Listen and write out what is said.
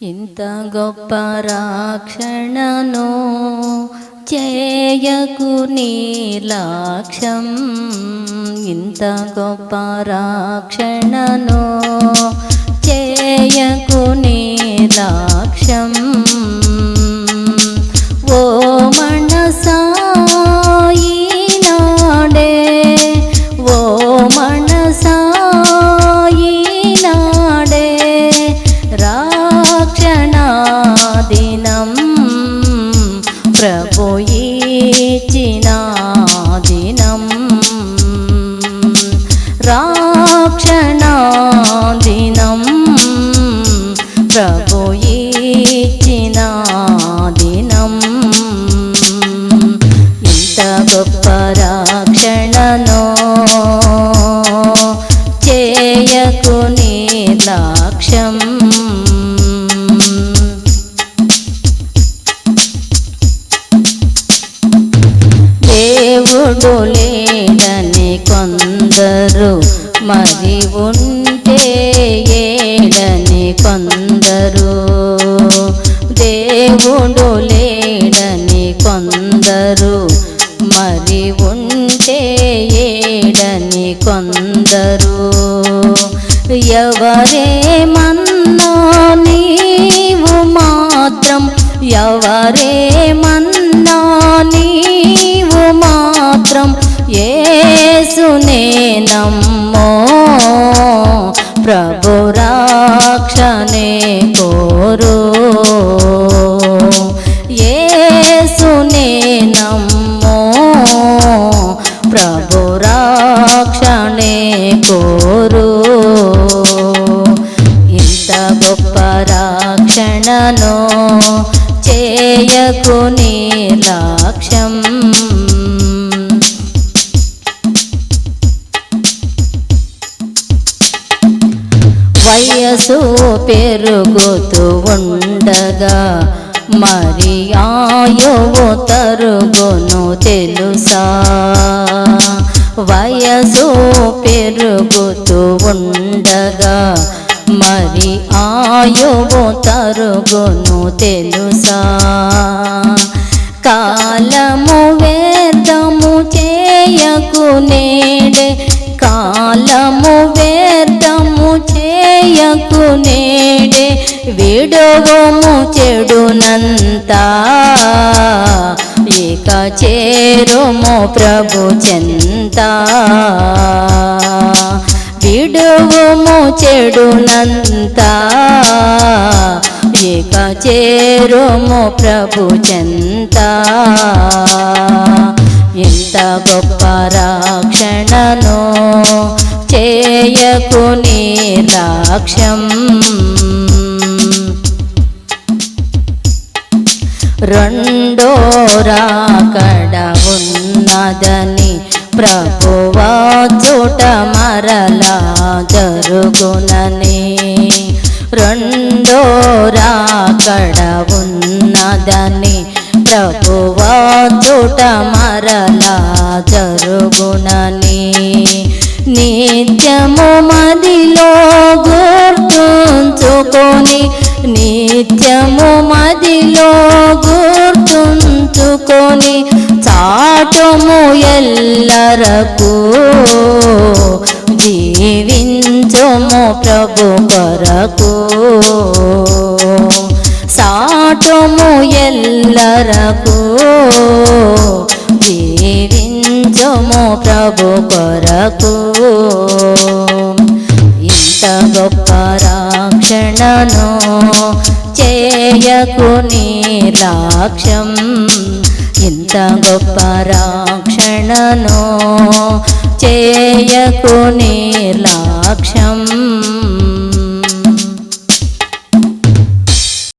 ఇంత గొప్ప రాక్షణను చేయకు నీలాక్షం ఇంత గొప్ప రాక్షణను చేయకు నీలాక్షం దేవుడు లేడని కొందరు మరి ఉంటే ఏడని కొందరు. దేవుడు లేడని కొందరు మరి ఉంటే ఏడని కొందరు. ఎవరేమన్నా నీవు మాత్రం ఎవరేమన్నా నీవు మాత్రం ఏసునే నమ్మో ప్రభు రాక్షనే కోరు ఏసునే నమ్మో ప్రభు రాక్షనే కోరు చేయకు నిర్లక్ష్యం వయసు పెరుగుతూ ఉండగా మరి ఆయువు తరుగును తెలుసా? వయసు పెరుగుతూ ఉండగా మరి ఆయువు తరుగును తెలుసా? కాలము వేదము చేయకు నేడే. కాలము వేదము చేయకు నేడే. విడువము చెడునంతా. ఇక చేరుము ప్రభు చెంతా. విడువుము చెడునంతా. ఇక చేరుము ప్రభు చెంత. ఇంత గొప్ప రాక్షణను చేయకు నిర్లక్ష్యం రెండో రాకడ ఉన్నదని ప్రభువా చోట మరలా జరుగునని. రెండో రాకడ ఉన్నదని ప్రభువా చోట మరలా జరుగునని. నిత్యము మదిలో గుర్తుంచుకొని నిత్య ప్రభు కొరకు. సాటుము ఎల్లరకు. జీవించము ప్రభు కొరకు. ఇంత గొప్ప రాక్షణను చేయకు నిర్లక్ష్యం ఇంత గొప్ప రాక్షణను చేయకు साक्षम्